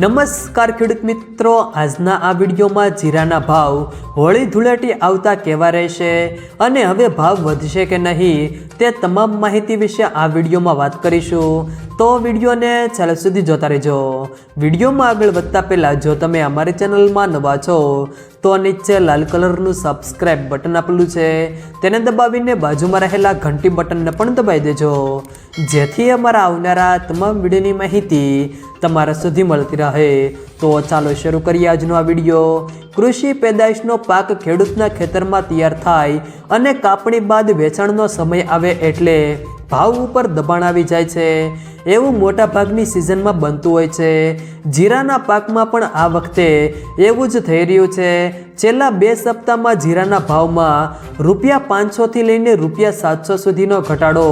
નમસ્કાર ખેડૂત મિત્રો. આજના આ વિડીયોમાં જીરાના ભાવ હોળી ધૂળેટી આવતા કેવા રહેશે? અને હવે ભાવ વધશે કે નહીં તે તમામ માહિતી વિશે આ વિડીયોમાં વાત કરીશું. તો વિડીયોને છેલ્લે સુધી જોતા રહેજો. વિડીયોમાં આગળ વધતા પહેલાં જો તમે અમારી ચેનલમાં નવા છો, તો નીચે લાલ કલરનું સબસ્ક્રાઇબ બટન આપેલું છે. તેને દબાવીને બાજુમાં રહેલા ઘંટી બટનને પણ દબાવી દેજો. જેથી અમારા આવનારા તમામ વિડીયોની માહિતી તમારા સુધી મળતી રહે. તો ચાલો શરૂ કરીએ આજનો આ વીડિયો. કૃષિ પેદાશનો પાક ખેડૂતના ખેતરમાં તૈયાર થાય અને કાપણી બાદ વેચાણનો સમય આવે એટલે ભાવ ઉપર દબાણ આવી જાય છે. એવું મોટાભાગની સિઝનમાં બનતું હોય છે. જીરાના પાકમાં પણ આ વખતે એવું જ થઈ રહ્યું છે. છેલ્લા બે સપ્તાહમાં જીરાના ભાવમાં રૂપિયા પાંચસોથી લઈને રૂપિયા સાતસો સુધીનો ઘટાડો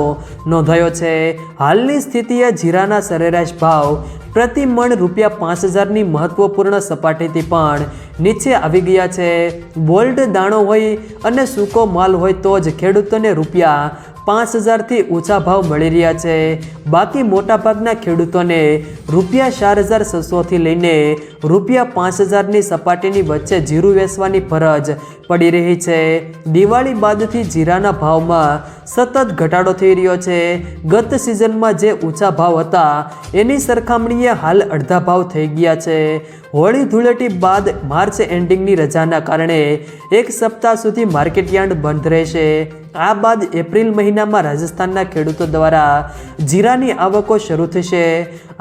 નોંધાયો છે. હાલની સ્થિતિએ જીરાના સરેરાશ ભાવ પ્રતિ મણ રૂપિયા પાંચ હજારની મહત્વપૂર્ણ સપાટીથી પણ નીચે આવી ગયા છે. બોલ્ડ દાણો હોય અને સૂકો માલ હોય તો જ ખેડૂતોને રૂપિયા પાંચ હજારથી ઊંચા ભાવ મળી રહ્યા છે. બાકી મોટાભાગના ખેડૂતોને રૂપિયા ચાર હજાર છસોથી લઈને રૂપિયા પાંચ હજારની સપાટીની વચ્ચે જીરું વેચવાની ફરજ પડી રહી છે. દિવાળી બાદથી જીરાના ભાવમાં સતત ઘટાડો થઈ રહ્યો છે. ગત સિઝનમાં જે ઊંચા ભાવ હતા, એની સરખામણીએ હાલ અડધા ભાવ થઈ ગયા છે. હોળી ધૂળેટી બાદ માર્ચ એન્ડિંગની રજાના કારણે એક સપ્તાહ સુધી માર્કેટ યાર્ડ બંધ રહેશે. આ બાદ એપ્રિલ મહિનામાં રાજસ્થાનના ખેડૂતો દ્વારા જીરાની આવકો શરૂ થશે.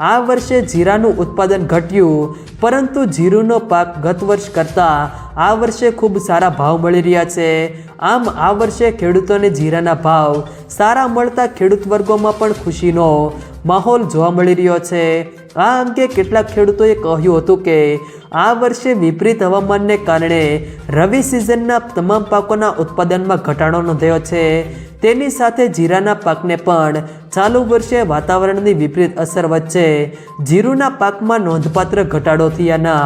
આ વર્ષે જીરાનું ઉત્પાદન ઘટ્યું, પરંતુ જીરુનો પાક ગત વર્ષ કરતાં આ વર્ષે ખૂબ સારા ભાવ મળી રહ્યા છે. આમ, આ વર્ષે ખેડૂતોને જીરાના ભાવ સારા મળતા ખેડૂત વર્ગોમાં પણ ખુશીનો માહોલ જોવા મળી રહ્યો છે. આ અંગે કેટલાક ખેડૂતોએ કહ્યું હતું કે, આ વર્ષે વિપરીત હવામાનને કારણે રવિ સિઝનના તમામ પાકોના ઉત્પાદનમાં ઘટાડો નોંધાયો છે. તેની સાથે જીરાના પાકને પણ ચાલુ વર્ષે વાતાવરણની વિપરીત અસર વચ્ચે જીરુના પાકમાં નોંધપાત્ર ઘટાડો થયાના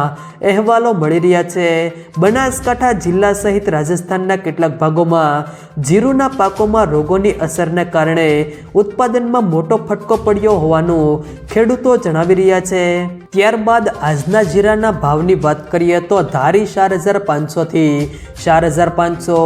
અહેવાલો મળી રહ્યા છે. બનાસકાંઠા જિલ્લા સહિત રાજસ્થાનના કેટલાક ભાગોમાં જીરુના પાકોમાં રોગોની અસરને કારણે ઉત્પાદનમાં મોટો ફટકો પડ્યો હોવાનું ખેડૂતો જણાવી રહ્યા છે. ત્યારબાદ આજના જીરાના ભાવની વાત કરીએ તો ધારી ચાર હજાર પાંચસોથી ચાર હજાર પાંચસો,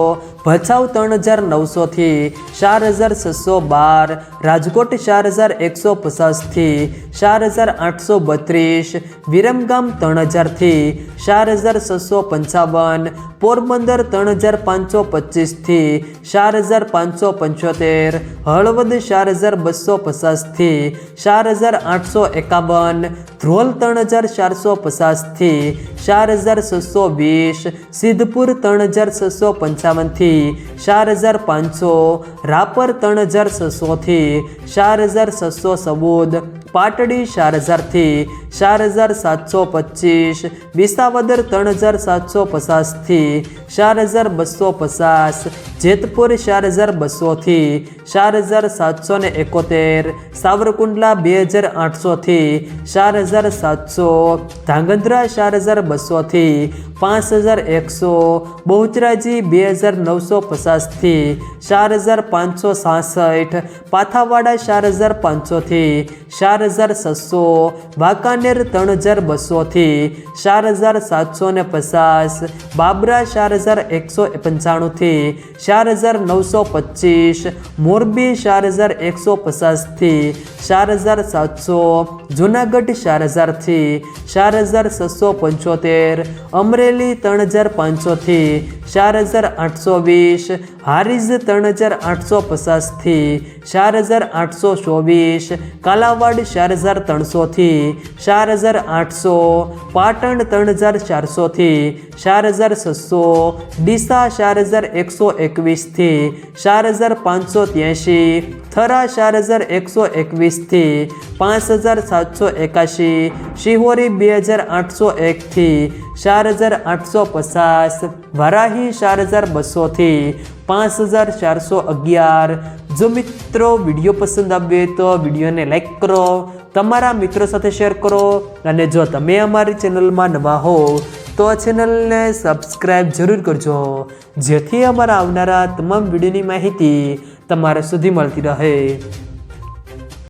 ભચાઉ ત્રણ હજાર નવસોથી ચાર હજાર છસો બાર, રાજકોટ ચાર હજાર એકસો પચાસથી ચાર હજાર આઠસો બત્રીસ, વિરમગામ ત્રણ હજારથી ચાર હજાર છસો પંચાવન, પોરબંદર ત્રણ હજાર પાંચસો પચીસથી ચાર હજાર પાંચસો પંચોતેર, હળવદ ચાર હજાર બસો પચાસથી ચાર હજાર આઠસો એકાવન, ધ્રોલ ત્રણ હજાર ચારસો પચાસથી ચાર હજાર છસો વીસ, સિદ્ધપુર ત્રણ હજાર છસો પંચાવનથી ચાર હજાર પાંચસો, રાપર ત્રણ હજાર છસોથી ચાર હજાર છસો ચૌદ, પાટડી ચાર હજારથી ચાર હજાર સાતસો પચીસ, વિસાવદર ત્રણ હજાર સાતસો પચાસથી ચાર હજાર બસો પચાસ જેતપુર ચાર હજાર બસોથી ચાર હજાર સાતસો ને એકોતેર, સાવરકુંડલા બે હજાર આઠસોથી ચાર હજાર સાતસો, ધાંગધ્રા ચાર હજાર બસોથી પાંચ હજાર એકસો બહુચરાજી બે હજાર નવસો પચાસથી ચાર હજાર પાંચસો સાસઠ પાથાવાડા ચાર હજાર પાંચસોથી ચાર હજાર છસો વાંકાનેર ત્રણ હજાર બસોથી ચાર હજાર સાતસો ને પચાસ બાબરા ચાર હજાર એકસો પંચાણુંથી ચાર હજાર નવસો પચીસ મોરબી ચાર હજાર એકસો પચાસથી ચાર હજાર સાતસો જુનાગઢ ચાર હજારથી ચાર હજાર છસો પંચોતેર અમરેલી ત્રણ હજાર પાંચસોથી ચાર હજાર આઠસો વીસ હારીજ ત્રણ હજાર આઠસો પચાસથી ચાર હજાર આઠસો ચોવીસ, કાલાવાડ ચાર હજાર ત્રણસોથી ચાર હજાર આઠસો, પાટણ ત્રણ હજાર ચારસોથી ચાર હજાર છસો, ડીસા ચાર હજાર એકસો એકવીસથી ચાર હજાર પાંચસો ત્યાંશી, થરા ચાર હજાર એકસો એકવીસથી પાંચ હજાર સાતસો એકાશી, શિહોરી બે હજાર આઠસો એકથી ચાર હજાર આઠસો પચાસ, વરાહી ચાર હજાર બસોથી પાંચ હજાર ચારસો અગિયાર. જો મિત્રો વીડિયો પસંદ આવ્યો તો વિડીયોને લાઈક કરો, તમારા મિત્રો સાથે શેર કરો અને જો તમે અમારી ચેનલમાં નવા હો તો આ ચેનલને સબસ્ક્રાઈબ જરૂર કરજો, જેથી અમારા આવનારા તમામ વિડીયોની માહિતી તમારા સુધી મળતી રહે.